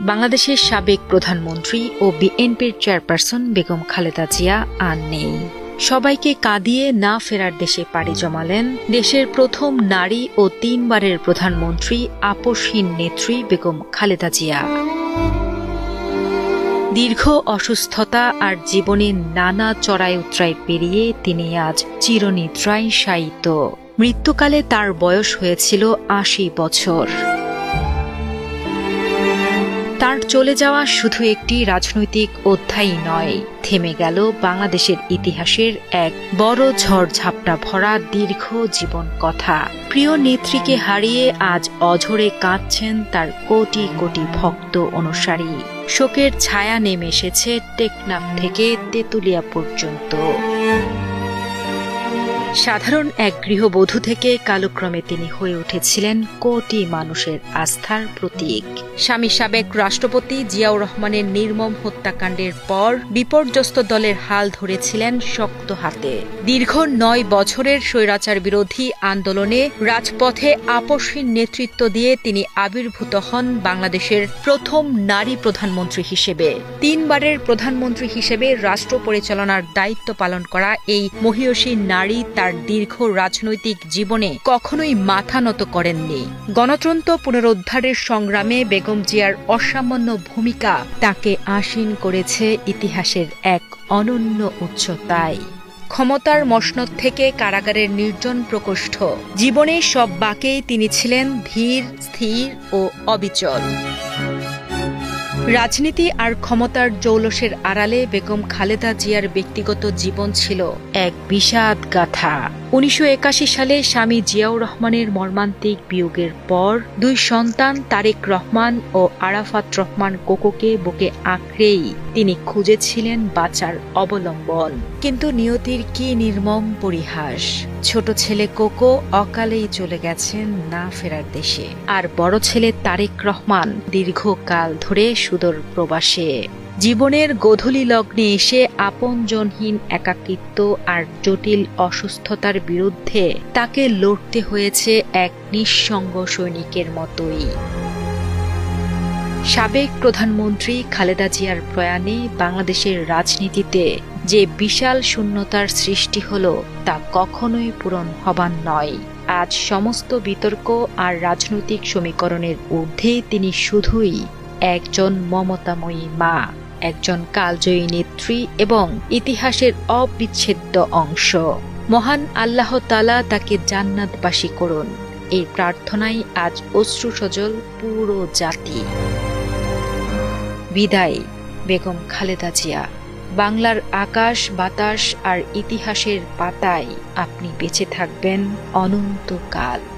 বাংলাদেশের সাবেক প্রধানমন্ত্রী ও বিএনপির চেয়ারপারসন বেগম খালেদা জিয়া আর নেই। সবাইকে কাঁদিয়ে না ফেরার দেশে পাড়ি জমালেন দেশের প্রথম নারী ও তিনবারের প্রধানমন্ত্রী আপসহীন নেত্রী বেগম খালেদা জিয়া। দীর্ঘ অসুস্থতা আর জীবনের নানা চড়াই উতরাই পেরিয়ে তিনি আজ চিরনিদ্রায় শায়িত। মৃত্যুকালে তার বয়স হয়েছিল আশি বছর। তার চলে যাওয়া শুধু একটি রাজনৈতিক অধ্যায়ই নয়, থেমে গেল বাংলাদেশের ইতিহাসের এক বড় ঝড়ঝাপটা ভরা দীর্ঘ জীবন কথা। প্রিয় নেত্রীকে হারিয়ে আজ অঝরে কাঁদছেন তার কোটি কোটি ভক্ত অনুসারী। শোকের ছায়া নেমে এসেছে টেকনাফ থেকে তেতুলিয়া পর্যন্ত। সাধারণ এক গৃহবধূ থেকে কালক্রমে তিনি হয়ে উঠেছিলেন কোটি মানুষের আস্থার প্রতীক। স্বামী সাবেক রাষ্ট্রপতি জিয়াউর রহমানের নির্মম হত্যাকাণ্ডের পর বিপর্যস্ত দলের হাল ধরেছিলেন শক্ত হাতে। দীর্ঘ নয় বছরের স্বৈরাচার বিরোধী আন্দোলনে রাজপথে আপসহীন নেতৃত্ব দিয়ে তিনি আবির্ভূত হন বাংলাদেশের প্রথম নারী প্রধানমন্ত্রী হিসেবে। তিনবারের প্রধানমন্ত্রী হিসেবে রাষ্ট্র পরিচালনার দায়িত্ব পালন করা এই মহিয়সী নারী তার দীর্ঘ রাজনৈতিক জীবনে কখনোই মাথা নত করেননি। গণতন্ত্র পুনরুদ্ধারের সংগ্রামে বেগম জিয়ার অসামান্য ভূমিকা তাকে আসীন করেছে ইতিহাসের এক অনন্য উচ্চতায়। ক্ষমতার মসনদ থেকে কারাগারের নির্জন প্রকোষ্ঠ। জীবনে সব বাকেই তিনি ছিলেন ধীর, স্থির ও অবিচল। রাজনীতি আর ক্ষমতার জৌলসের আড়ালে বেগম খালেদা জিয়ার ব্যক্তিগত জীবন ছিল এক বিষাদ গাথা। উনিশশো একাশি সালে স্বামী জিয়াউর রহমানের মর্মান্তিক বিয়োগের পর দুই সন্তান তারেক রহমান ও আরাফাত রহমান কোকোকে বুকে আঁকড়েই তিনি খুঁজেছিলেন বাঁচার অবলম্বন। কিন্তু নিয়তির কি নির্মম পরিহাস? ছোট ছেলে কোকো অকালেই চলে গেছেন না ফেরার দেশে। আর বড় ছেলে তারেক রহমান দীর্ঘকাল ধরে সুদূর প্রবাসে। জীবনের গোধূলি লগ্নে এসে আপনজনহীন, একাকিত্ব আর জটিল অসুস্থতার বিরুদ্ধে তাকে লড়তে হয়েছে এক নিঃসঙ্গ সৈনিকের মতোই। সাবেক প্রধানমন্ত্রী খালেদা জিয়ার প্রয়াণে বাংলাদেশের রাজনীতিতে যে বিশাল শূন্যতার সৃষ্টি হল তা কখনোই পূরণ হবার নয়। আজ সমস্ত বিতর্ক আর রাজনৈতিক সমীকরণের ঊর্ধ্বে তিনি শুধুই একজন মমতাময়ী মা। একজন কালজয়ী নেত্রী এবং ইতিহাসের অবিচ্ছেদ্য অংশ। মহান আল্লাহ তালা তাকে জান্নাতবাসী করুন। এই প্রার্থনাই আজ অশ্রু সজল পুরো জাতি। বিদায়, বেগম খালেদা জিয়া। বাংলার আকাশ, বাতাস আর ইতিহাসের পাতায় আপনি বেঁচে থাকবেন অনন্তকাল।